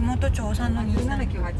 妹町3の2 7 9 8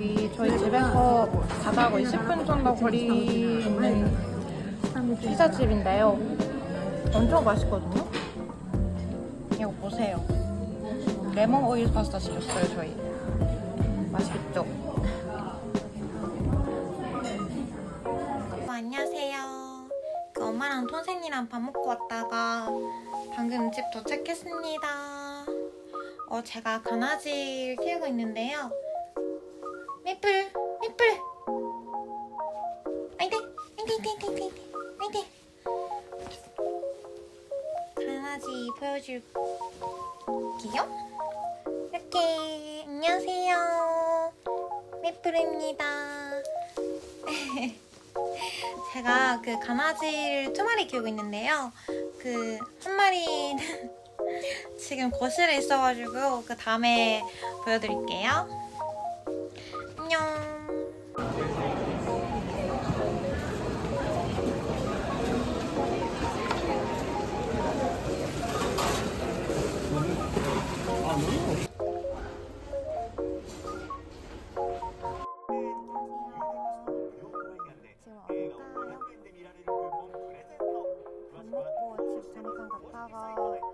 여기 저희 집에서 가다 거의 10분 정도 거리는 피자집인데요. 엄청 맛있거든요. 이거 보세요. 레몬 오일 파스타 시켰어요, 저희. 맛있겠죠? 어, 안녕하세요. 그 엄마랑 동생이랑 밥 먹고 왔다가 방금 집 도착했습니다. 어, 제가 강아지를 키우고 있는데요. 아이데, 아이데, 아이데, 아이데, 아이데, 아이데. 강아지 보여줄게요. 이렇게 안녕하세요. 메플입니다. 제가 그 강아지를 두 마리 키우고 있는데요. 그 한 마리는 지금 거실에 있어가지고 그 다음에 보여드릴게요. 안녕. 밥 먹고 집 잠깐 갔다가